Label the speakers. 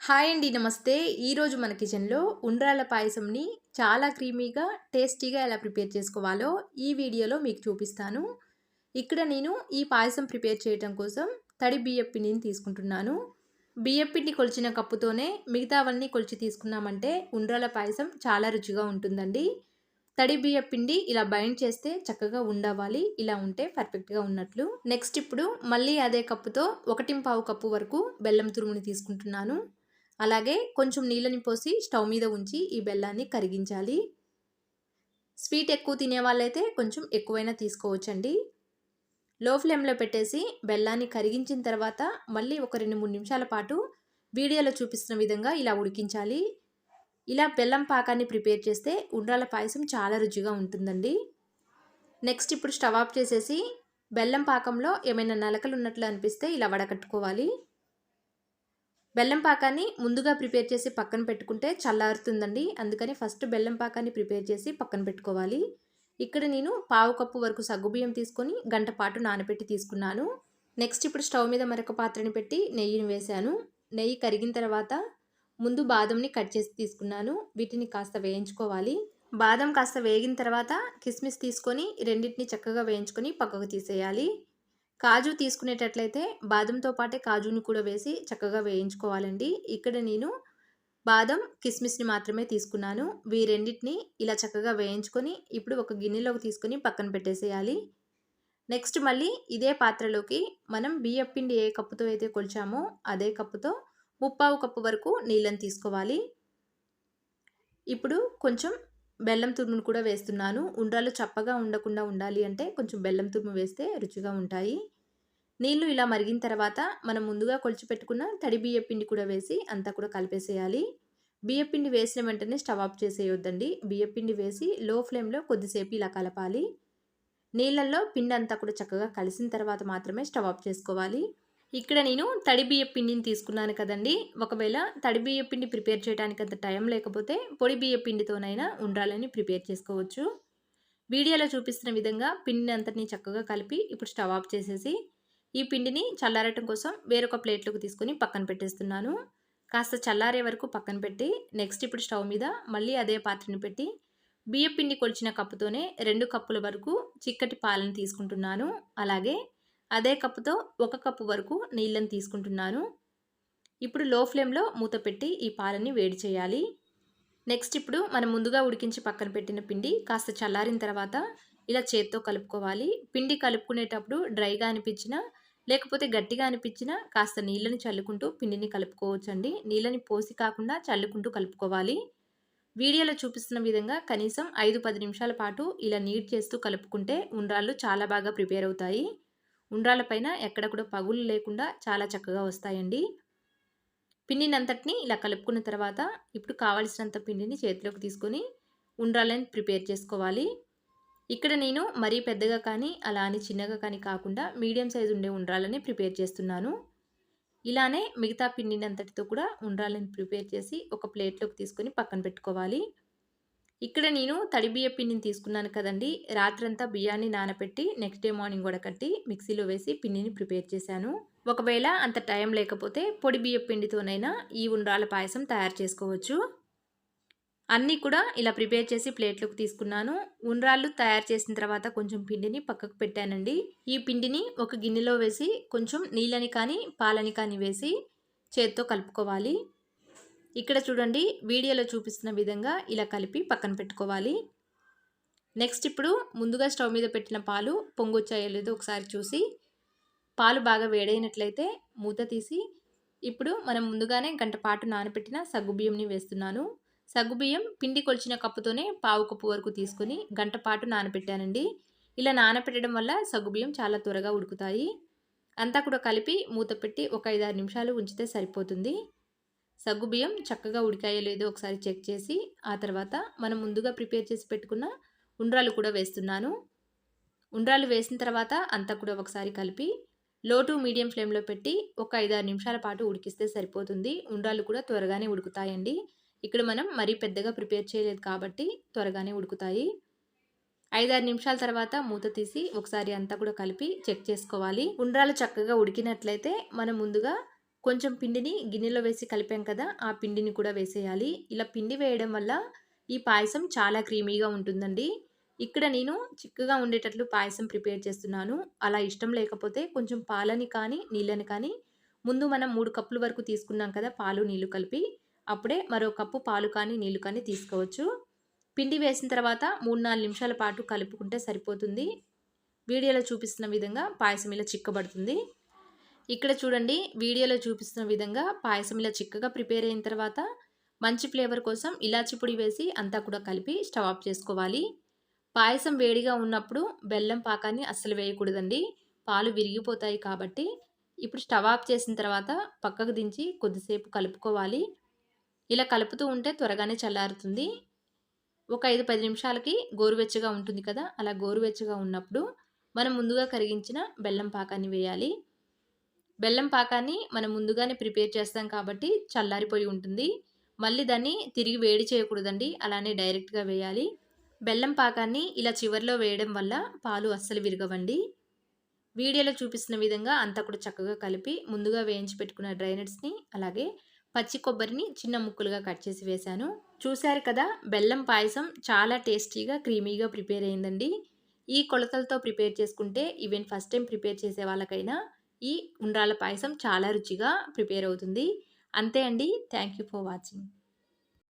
Speaker 1: Hi అండి నమస్తే. ఈరోజు మన కిచెన్లో ఉండ్రాల పాయసంని చాలా క్రీమీగా టేస్టీగా ఎలా ప్రిపేర్ చేసుకోవాలో ఈ వీడియోలో మీకు చూపిస్తాను. ఇక్కడ నేను ఈ పాయసం ప్రిపేర్ చేయడం కోసం తడి బియ్యం పిండిని తీసుకుంటున్నాను. బియ్యం పిండి కొలిచిన కప్పుతోనే మిగతావన్నీ కొలిచి తీసుకున్నామంటే ఉండ్రాల పాయసం చాలా రుచిగా ఉంటుందండి. తడి బియ్యం పిండి ఇలా బైండ్ చేస్తే చక్కగా ఉండవాలి ఇలా ఉంటే పర్ఫెక్ట్గా ఉన్నట్లు. నెక్స్ట్ ఇప్పుడు మళ్ళీ అదే కప్పుతో ఒకటి పావు కప్పు వరకు బెల్లం తురుముని తీసుకుంటున్నాను. అలాగే కొంచెం నీళ్ళని పోసి స్టవ్ మీద ఉంచి ఈ బెల్లాన్ని కరిగించాలి. స్వీట్ ఎక్కువ తినే వాళ్ళైతే కొంచెం ఎక్కువైనా తీసుకోవచ్చండి. లో ఫ్లేమ్లో పెట్టేసి బెల్లాన్ని కరిగించిన తర్వాత మళ్ళీ ఒక రెండు మూడు నిమిషాల పాటు వీడియోలో చూపిస్తున్న విధంగా ఇలా ఉడికించాలి. ఇలా బెల్లం పాకాన్ని ప్రిపేర్ చేస్తే ఉండ్రాల పాయసం చాలా రుచిగా ఉంటుందండి. నెక్స్ట్ ఇప్పుడు స్టవ్ ఆఫ్ చేసేసి బెల్లం పాకంలో ఏమైనా నలకలు ఉన్నట్లు అనిపిస్తే ఇలా వడకట్టుకోవాలి. బెల్లం పాకాన్ని ముందుగా ప్రిపేర్ చేసి పక్కన పెట్టుకుంటే చల్లారుతుందండి. అందుకని ఫస్ట్ బెల్లం పాకాన్ని ప్రిపేర్ చేసి పక్కన పెట్టుకోవాలి. ఇక్కడ నేను పావు కప్పు వరకు సగ్గుబియ్యం తీసుకొని గంట పాటు నానబెట్టి తీసుకున్నాను. నెక్స్ట్ ఇప్పుడు స్టవ్ మీద మరొక పాత్రని పెట్టి నెయ్యిని వేశాను. నెయ్యి కరిగిన తర్వాత ముందు బాదంని కట్ చేసి తీసుకున్నాను. వీటిని కాస్త వేయించుకోవాలి. బాదం కాస్త వేగిన తర్వాత కిస్మిస్ తీసుకొని రెండింటిని చక్కగా వేయించుకొని పక్కకు తీసేయాలి. కాజు తీసుకునేటట్లయితే బాదంతో పాటే కాజుని కూడా వేసి చక్కగా వేయించుకోవాలండి. ఇక్కడ నేను బాదం కిస్మిస్ని మాత్రమే తీసుకున్నాను. వీ రెండింటిని ఇలా చక్కగా వేయించుకొని ఇప్పుడు ఒక గిన్నెలోకి తీసుకొని పక్కన పెట్టేసేయాలి. నెక్స్ట్ మళ్ళీ ఇదే పాత్రలోకి మనం బియ్యం పిండి ఏ కప్పుతో అయితే కొలిచామో అదే కప్పుతో ముప్పావు కప్పు వరకు నీళ్ళని తీసుకోవాలి. ఇప్పుడు కొంచెం బెల్లం తురుమును కూడా వేస్తున్నాను. ఉండ్రాలు చప్పగా ఉండకుండా ఉండాలి అంటే కొంచెం బెల్లం తురుము వేస్తే రుచిగా ఉంటాయి. నీళ్ళు ఇలా మరిగిన తర్వాత మనం ముందుగా కొలిచిపెట్టుకున్న తడి బియ్య పిండి కూడా వేసి అంతా కూడా కలిపేసేయాలి. బియ్య పిండి వేసిన వెంటనే స్టవ్ ఆఫ్ చేసేయొద్దండి. బియ్య పిండి వేసి లో ఫ్లేమ్లో కొద్దిసేపు ఇలా కలపాలి. నీళ్ళల్లో పిండి అంతా కూడా చక్కగా కలిసిన తర్వాత మాత్రమే స్టవ్ ఆఫ్ చేసుకోవాలి. ఇక్కడ నేను తడి బియ్య పిండిని తీసుకున్నాను కదండి. ఒకవేళ తడి బియ్య పిండి ప్రిపేర్ చేయడానికి అంత టైం లేకపోతే పొడి బియ్య పిండితోనైనా ఉండాలని ప్రిపేర్ చేసుకోవచ్చు. వీడియోలో చూపిస్తున్న విధంగా పిండిని అంతటిని చక్కగా కలిపి ఇప్పుడు స్టవ్ ఆఫ్ చేసేసి ఈ పిండిని చల్లారటం కోసం వేరొక ప్లేట్లోకి తీసుకొని పక్కన పెట్టేస్తున్నాను. కాస్త చల్లారే వరకు పక్కన పెట్టి నెక్స్ట్ ఇప్పుడు స్టవ్ మీద మళ్ళీ అదే పాత్రని పెట్టి బియ్య పిండి కొలిచిన కప్పుతోనే రెండు కప్పుల వరకు చిక్కటి పాలను తీసుకుంటున్నాను. అలాగే అదే కప్పుతో ఒక కప్పు వరకు నీళ్ళని తీసుకుంటున్నాను. ఇప్పుడు లో ఫ్లేమ్లో మూత పెట్టి ఈ పాలని వేడి చేయాలి. నెక్స్ట్ ఇప్పుడు మనం ముందుగా ఉడికించి పక్కన పెట్టిన పిండి కాస్త చల్లారిన తర్వాత ఇలా చేత్తో కలుపుకోవాలి. పిండి కలుపుకునేటప్పుడు డ్రైగా అనిపించినా లేకపోతే గట్టిగా అనిపించినా కాస్త నీళ్ళని చల్లుకుంటూ పిండిని కలుపుకోవచ్చండి. నీళ్ళని పోసి కాకుండా చల్లుకుంటూ కలుపుకోవాలి. వీడియోలో చూపిస్తున్న విధంగా కనీసం ఐదు పది నిమిషాల పాటు ఇలా నీట్ చేస్తూ కలుపుకుంటే ఉండ్రాళ్ళు చాలా బాగా ప్రిపేర్ అవుతాయి. ఉండ్రాల పైన ఎక్కడ కూడా పగులు లేకుండా చాలా చక్కగా వస్తాయండి. పిండినంతటిని ఇలా కలుపుకున్న తర్వాత ఇప్పుడు కావలసినంత పిండిని చేతిలోకి తీసుకొని ఉండ్రాలని ప్రిపేర్ చేసుకోవాలి. ఇక్కడ నేను మరీ పెద్దగా కానీ అలా అని చిన్నగా కానీ కాకుండా మీడియం సైజు ఉండే ఉండ్రాలని ప్రిపేర్ చేస్తున్నాను. ఇలానే మిగతా పిండినంతటితో కూడా ఉండ్రాలని ప్రిపేర్ చేసి ఒక ప్లేట్లోకి తీసుకొని పక్కన పెట్టుకోవాలి. ఇక్కడ నేను తడి బియ్య పిండిని తీసుకున్నాను కదండి. రాత్రంతా బియ్యాన్ని నానబెట్టి నెక్స్ట్ డే మార్నింగ్ కూడా కట్టి మిక్సీలో వేసి పిండిని ప్రిపేర్ చేశాను. ఒకవేళ అంత టైం లేకపోతే పొడి బియ్య పిండితోనైనా ఈ ఉండ్రాల పాయసం తయారు చేసుకోవచ్చు. అన్నీ కూడా ఇలా ప్రిపేర్ చేసి ప్లేట్లోకి తీసుకున్నాను. ఉండ్రాళ్ళు తయారు చేసిన తర్వాత కొంచెం పిండిని పక్కకు పెట్టానండి. ఈ పిండిని ఒక గిన్నెలో వేసి కొంచెం నీళ్ళని కానీ పాలని కానీ వేసి చేత్తో కలుపుకోవాలి. ఇక్కడ చూడండి వీడియోలో చూపిస్తున్న విధంగా ఇలా కలిపి పక్కన పెట్టుకోవాలి. నెక్స్ట్ ఇప్పుడు ముందుగా స్టవ్ మీద పెట్టిన పాలు పొంగొచ్చాయో లేదో ఒకసారి చూసి పాలు బాగా వేడైనట్లయితే మూత తీసి ఇప్పుడు మనం ముందుగానే గంట పాటు నానబెట్టిన సగ్గుబియ్యంని వేస్తున్నాను. సగ్గుబియ్యం పిండి కొలిచిన కప్పుతోనే పావు కప్పు వరకు తీసుకొని గంట పాటు నానబెట్టానండి. ఇలా నానబెట్టడం వల్ల సగ్గుబియ్యం చాలా త్వరగా ఉడుకుతాయి. అంతా కూడా కలిపి మూత పెట్టి ఒక ఐదారు నిమిషాలు ఉంచితే సరిపోతుంది. సగ్గుబియ్యం చక్కగా ఉడికాయో లేదో ఒకసారి చెక్ చేసి ఆ తర్వాత మనం ముందుగా ప్రిపేర్ చేసి పెట్టుకున్న ఉండ్రాలు కూడా వేస్తున్నాను. ఉండ్రాలు వేసిన తర్వాత అంతా కూడా ఒకసారి కలిపి లో టు మీడియం ఫ్లేమ్లో పెట్టి ఒక ఐదారు నిమిషాల పాటు ఉడికిస్తే సరిపోతుంది. ఉండ్రాలు కూడా త్వరగానే ఉడుకుతాయండి. ఇక్కడ మనం మరీ పెద్దగా ప్రిపేర్ చేయలేదు కాబట్టి త్వరగానే ఉడుకుతాయి. ఐదారు నిమిషాల తర్వాత మూత తీసి ఒకసారి అంతా కూడా కలిపి చెక్ చేసుకోవాలి. ఉండ్రాలు చక్కగా ఉడికినట్లయితే మనం ముందుగా కొంచెం పిండిని గిన్నెలో వేసి కలిపాం కదా ఆ పిండిని కూడా వేసేయాలి. ఇలా పిండి వేయడం వల్ల ఈ పాయసం చాలా క్రీమీగా ఉంటుందండి. ఇక్కడ నేను చిక్కగా ఉండేటట్లు పాయసం ప్రిపేర్ చేస్తున్నాను. అలా ఇష్టం లేకపోతే కొంచెం పాలని కానీ నీళ్ళని కానీ ముందు మనం మూడు కప్పుల వరకు తీసుకున్నాం కదా పాలు నీళ్ళు కలిపి. అప్పుడే మరో కప్పు పాలు కానీ నీళ్ళు కానీ తీసుకోవచ్చు. పిండి వేసిన తర్వాత మూడు నాలుగు నిమిషాల పాటు కలుపుకుంటే సరిపోతుంది. వీడియోలో చూపిస్తున్న విధంగా పాయసం ఇలా చిక్కబడుతుంది. ఇక్కడ చూడండి వీడియోలో చూపిస్తున్న విధంగా పాయసం ఇలా చిక్కగా ప్రిపేర్ అయిన తర్వాత మంచి ఫ్లేవర్ కోసం ఇలాచి పొడి వేసి అంతా కూడా కలిపి స్టవ్ ఆఫ్ చేసుకోవాలి. పాయసం వేడిగా ఉన్నప్పుడు బెల్లం పాకాన్ని అస్సలు వేయకూడదండి. పాలు విరిగిపోతాయి కాబట్టి ఇప్పుడు స్టవ్ ఆఫ్ చేసిన తర్వాత పక్కకు దించి కొద్దిసేపు కలుపుకోవాలి. ఇలా కలుపుతూ ఉంటే త్వరగానే చల్లారుతుంది. ఒక ఐదు పది నిమిషాలకి గోరువెచ్చగా ఉంటుంది కదా అలా గోరువెచ్చగా ఉన్నప్పుడు మనం ముందుగా కరిగించిన బెల్లం పాకాన్ని వేయాలి. బెల్లం పాకాన్ని మనం ముందుగానే ప్రిపేర్ చేస్తాం కాబట్టి చల్లారిపోయి ఉంటుంది. మళ్ళీ దాన్ని తిరిగి వేడి చేయకూడదండి. అలానే డైరెక్ట్గా వేయాలి. బెల్లం పాకాన్ని ఇలా చివరిలో వేయడం వల్ల పాలు అస్సలు విరగవండి. వీడియోలో చూపిస్తున్న విధంగా అంతా కూడా చక్కగా కలిపి ముందుగా వేయించి పెట్టుకున్న డ్రైనట్స్ని అలాగే పచ్చి కొబ్బరిని చిన్న ముక్కలుగా కట్ చేసి వేశాను. చూశారు కదా బెల్లం పాయసం చాలా టేస్టీగా క్రీమీగా ప్రిపేర్ అయిందండి. ఈ కొలతలతో ప్రిపేర్ చేసుకుంటే ఈవెన్ ఫస్ట్ టైం ప్రిపేర్ చేసే వాళ్ళకైనా ఈ ఉండ్రాల పాయసం చాలా రుచిగా ప్రిపేర్ అవుతుంది. అంతే అండి. Thank you for watching